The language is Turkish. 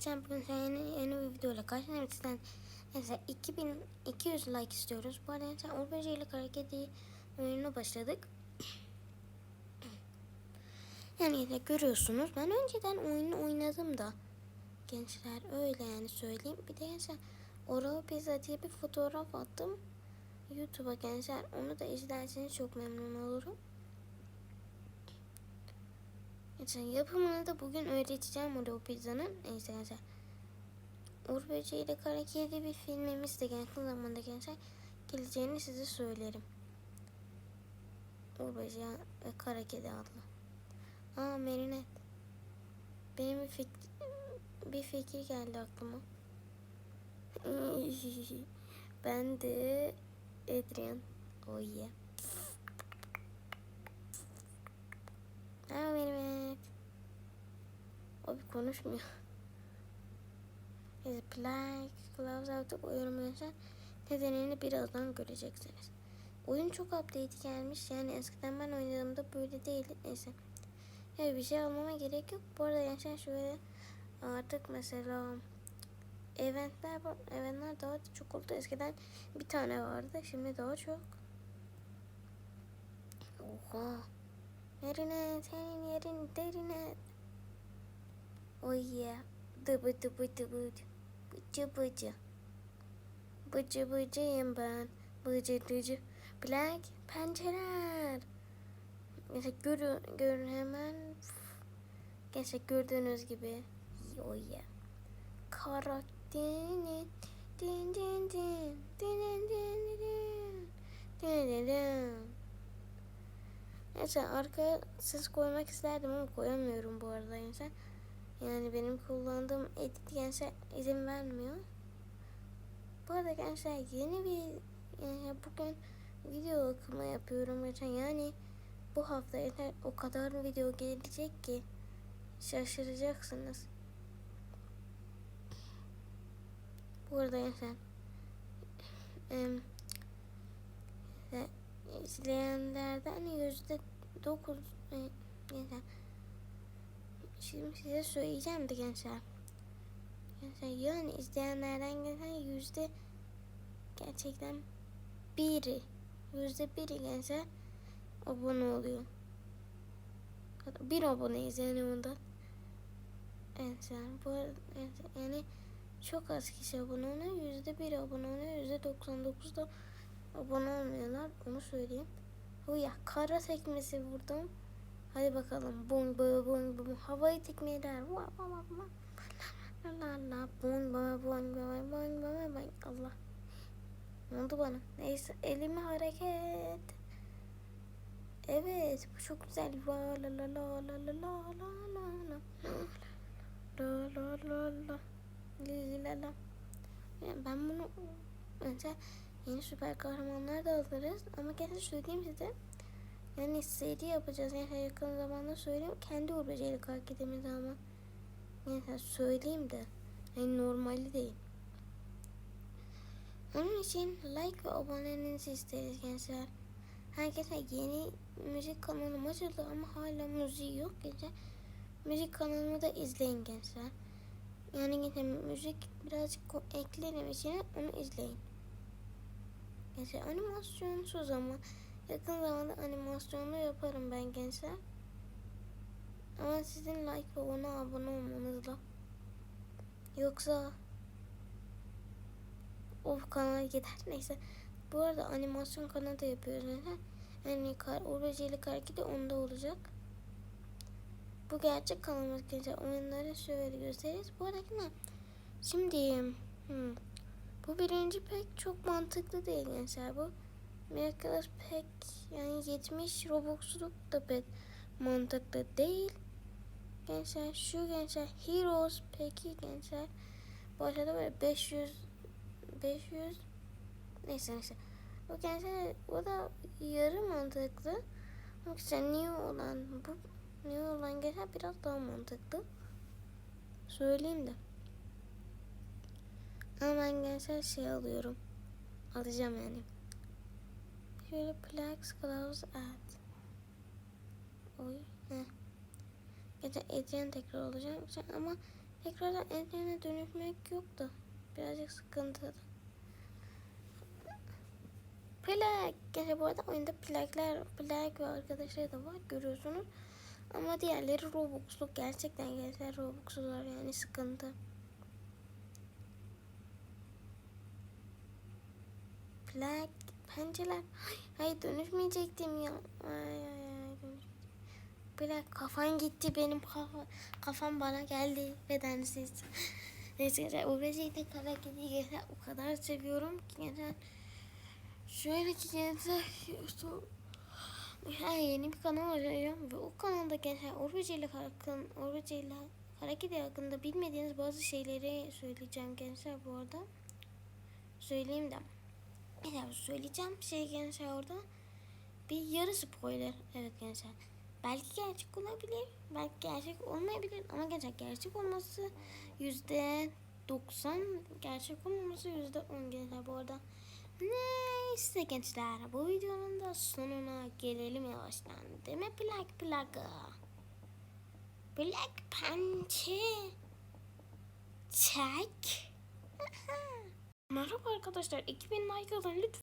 Sen bugün senin yeni bir videoyla karşına bizden mesela 2200 like istiyoruz. Bu arada sen Uğur Böceği'yle hareketi oyununa başladık. Yani de görüyorsunuz ben önceden oyunu oynadım da gençler öyle yani söyleyeyim. Bir de gençler Oral Pizza diye bir fotoğraf attım. YouTube'a gençler onu da izlerseniz çok memnun olurum. Mesela yapımını da bugün öğreteceğim Oreo Pizza'nın. Neyse gençler. Uğur Böceği ile Kara Kedi bir filmimiz de yakın zamanda gençler geleceğini size söylerim. Uğur Böceği ve Kara Kedi adlı. Aa Merinet. Benim bir fikir, bir fikir geldi aklıma. ben de Adrian. Oh yeah. Merhaba Merinet. O bir konuşmuyor. His black gloves artık yaşar. Nedenini birazdan göreceksiniz. Oyun çok update gelmiş. Yani eskiden ben oynadığımda böyle değildi. Neyse. Yani bir şey almama gerek yok. Bu arada gençler şöyle artık mesela eventler var. Eventler daha da çok oldu. Eskiden bir tane vardı. Şimdi daha çok. Oha. Yerine senin yerin derine. Oh yeah. Dıbı dıbı dıbı. Bıcı bıcı. Bıcı bıcıyım ben. Bıcı bıcı. Black pencereler. Mesela görün, görün hemen. Gerçek gördüğünüz gibi. Oh yeah. Karakteri. Din din din. Din din din din. Din din din. Neyse arka ses koymak isterdim ama koyamıyorum bu arada gençler. Yani benim kullandığım edit gençler izin vermiyor. Bu arada gençler yeni bir yani bugün video okuma yapıyorum gençler. Yani bu hafta yeter o kadar video gelecek ki şaşıracaksınız. Bu arada gençler izleyenlerden yüzde dokuz e, Şimdi size söyleyeceğim de gençler. Gençler yani izleyenlerden gelen yüzde gerçekten biri. Yüzde biri gençler abone oluyor. Bir aboneyiz yani ondan. Gençler bu yani çok az kişi abone oluyor. Yüzde bir abone oluyor. Yüzde doksan dokuz da abone olmuyorlar. Onu söyleyeyim. Bu ya kara sekmesi vurdum. Hadi bakalım. Bum bum bum bum. Havayı tekmeler. Allah. Ne oldu bana? Neyse elimi hareket. Evet bu çok güzel. La la la la la la la la la. La la la la. La la. Ben bunu mesela yeni süper kahramanlar da alırız ama kesin söyleyeyim size. Yani seri yapacağız. Yani yakın zamanda söyleyeyim. Kendi uğraşıyla kalkidemiz ama. Yani söyleyeyim de. Yani normali değil. Onun için like ve abonenizi isteriz gençler. Herkese yeni müzik kanalım açıldı ama hala müziği yok gençler. Müzik kanalımı da izleyin gençler. Yani gençler müzik birazcık eklerim içine onu izleyin. Gençler animasyonsuz ama Yakın zamanda animasyonlu yaparım ben gençler. Ama sizin like ve ona abone olmanızla. Yoksa o kanal gider. Neyse. Bu arada animasyon kanalı da yapıyoruz. Yani, yani kar, Karki de onda olacak. Bu gerçek kanalımız gençler. Oyunları şöyle gösteririz. Bu arada ne? Şimdi hmm, bu birinci pek çok mantıklı değil gençler bu. Miraculous pek yani 70 Robux'luk da pek mantıklı değil. Gençler şu gençler Heroes peki gençler başladı böyle 500 500 neyse neyse. O gençler o da yarı mantıklı. Ama işte New olan bu New olan gençler biraz daha mantıklı. Söyleyeyim de. Ama ben gençler şey alıyorum. Alacağım yani. Şöyle Plex Gloves at. Oy. Heh. Geçen Adrian tekrar olacak ama tekrardan eline dönüşmek yok da birazcık sıkıntılı. Plak. Yani bu arada oyunda plaklar, plak ve arkadaşlar da var görüyorsunuz. Ama diğerleri Robux'lu. Gerçekten gençler Robux'lular yani sıkıntı. Plak, pencereler. Ay, hayır dönüşmeyecektim ya. Ay ay ay. Plak kafan gitti benim kafa, kafam bana geldi bedensiz. Neyse Uğraşı'yı da kara kediyi o kadar seviyorum ki gençler. Şöyle ki gençler Ha, yeni bir kanal açacağım ve o kanalda gençler Orbici ile hakkın, Orbici ile hakkında bilmediğiniz bazı şeyleri söyleyeceğim gençler bu arada. Söyleyeyim de. Gençler söyleyeceğim şey gençler orada bir yarı spoiler. Evet gençler. Belki gerçek olabilir, belki gerçek olmayabilir ama gençler gerçek olması yüzde 90, gerçek olmaması yüzde 10 gençler bu arada. Neyse gençler bu videonun da sonuna gelelim yavaştan. Değil mi plak plaka? Black Panther. Çek. Merhaba arkadaşlar 2000 like alın lütfen.